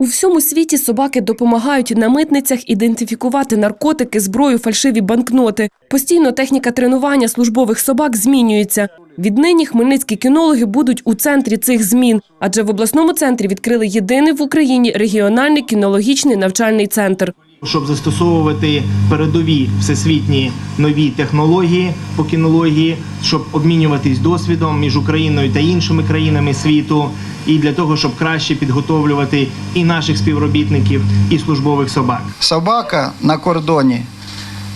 У всьому світі собаки допомагають на митницях ідентифікувати наркотики, зброю, фальшиві банкноти. Постійно техніка тренування службових собак змінюється. Віднині хмельницькі кінологи будуть у центрі цих змін, адже в обласному центрі відкрили єдиний в Україні регіональний кінологічний навчальний центр. Щоб застосовувати передові всесвітні нові технології по кінології, щоб обмінюватись досвідом між Україною та іншими країнами світу, і для того, щоб краще підготовлювати і наших співробітників, і службових собак. Собака на кордоні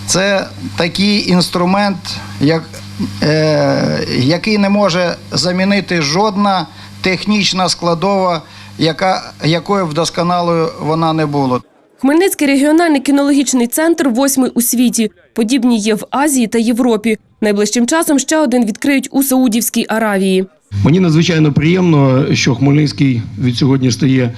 це такий інструмент, як, е, який не може замінити жодна технічна складова, яка, якою вдосконалою вона не була. Хмельницький регіональний кінологічний центр восьмий у світі. Подібні є в Азії та Європі. Найближчим часом ще один відкриють у Саудівській Аравії. Мені надзвичайно приємно, що Хмельницький від сьогодні стає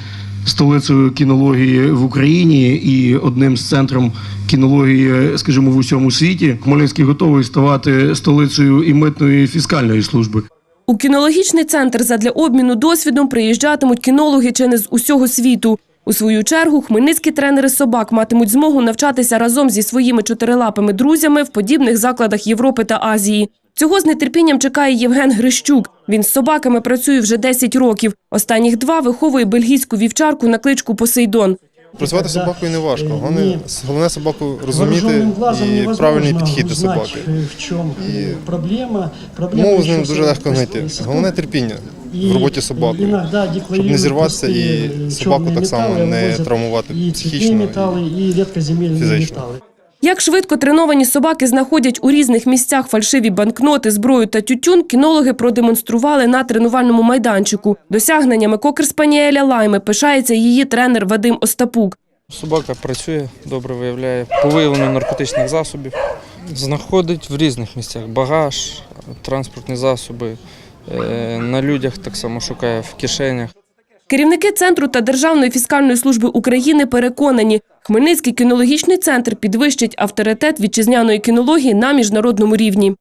столицею кінології в Україні і одним з центром кінології, скажімо, в усьому світі. Хмельницький готовий ставати столицею і митної і фіскальної служби. У кінологічний центр задля обміну досвідом приїжджатимуть кінологи чи не з усього світу. У свою чергу хмельницькі тренери собак матимуть змогу навчатися разом зі своїми чотирилапими друзями в подібних закладах Європи та Азії. Цього з нетерпінням чекає Євген Грищук. Він з собаками працює вже 10 років. Останніх два виховує бельгійську вівчарку на кличку Посейдон. Працювати з собакою не важко. Е, Головне, ні. головне собаку розуміти Вооруженным глазом і невозможно правильний підхід до узнать, собаки. э, В чем І проблема? Проблема Мову з еще ним дуже с- легко знайти. с- с- Головне терпіння и в роботі з собакою. иногда Щоб не декларируют зірватися і простые собаку черные так само металлы, не возят травмувати и цветные психічно, металлы, и редкоземельные фізично. Як швидко треновані собаки знаходять у різних місцях фальшиві банкноти, зброю та тютюн, кінологи продемонстрували на тренувальному майданчику. Досягненнями кокер-спаніеля Лайми пишається її тренер Вадим Остапук. Собака працює, добре виявляє по виявленню наркотичних засобів, знаходить в різних місцях багаж, транспортні засоби. Е, На людях так само шукає в кишенях. Керівники центру та Державної фіскальної служби України переконані, Хмельницький кінологічний центр підвищить авторитет вітчизняної кінології на міжнародному рівні.